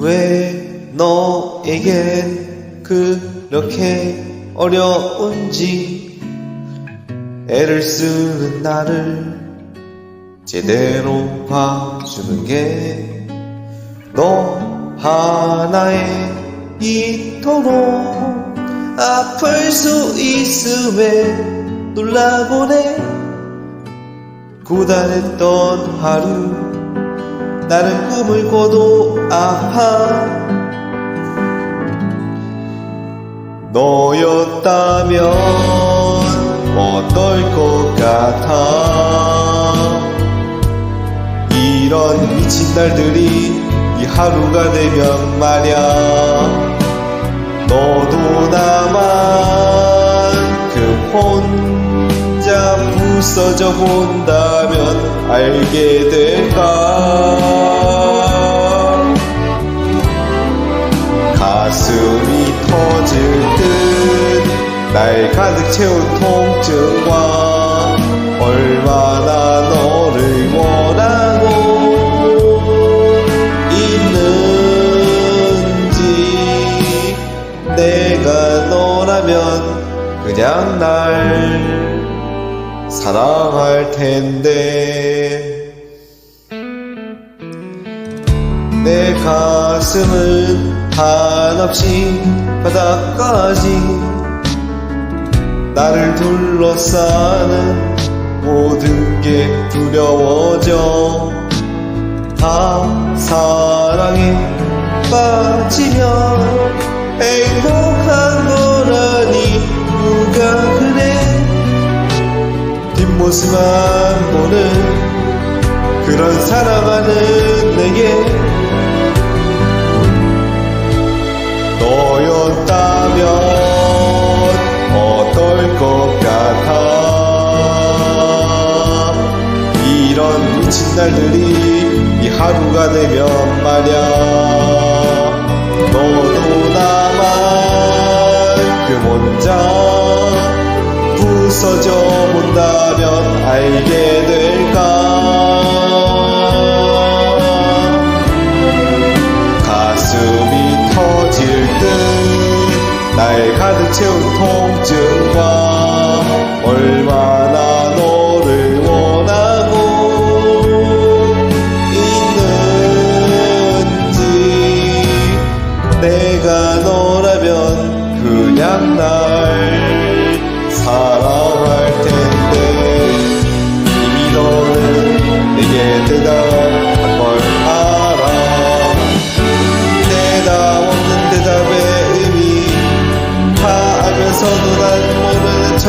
왜 너에겐 그렇게 어려운지 애를 쓰는 나를 제대로 봐주는 게 너 하나에 이토록 아플 수 있음에 놀라보네. 고단했던 하루 나는 꿈을 꿔도 아하. 너였다면 어떨 것 같아? 이런 미친 날들이 이 하루가 되면 말야. 너도 나만큼 혼자 부서져 본다면 알게 될까 가득 채운 통증과 얼마나 너를 원하고 있는지. 내가 너라면 그냥 날 사랑할 텐데. 내 가슴은 한없이 바닥까지 나를 둘러싸는 모든 게 두려워져. 다 사랑에 빠지면 행복한 거라니 누가 그래? 뒷모습만 보는 그런 사랑하는 내게 미친 날들이 이 하루가 되면 말야 너도 나만큼 혼자 부서져 본다면 알게 될까? 가슴이 터질 듯 날 가득 채운 통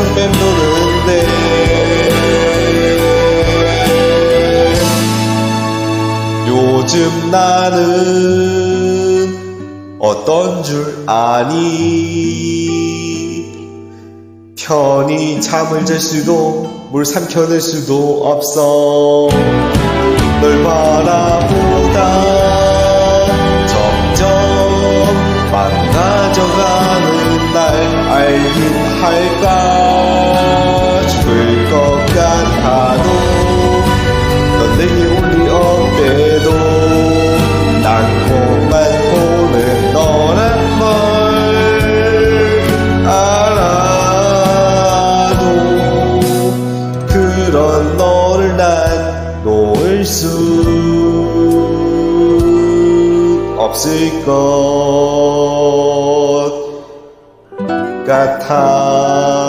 모르는 척 맴도는데 요즘 나는 어떤 줄 아니? 편히 잠을 잘 수도 물 삼켜낼 수도 없어. 널 바라보다 점점 망가져가는 날 알긴 할까 없을 것 같아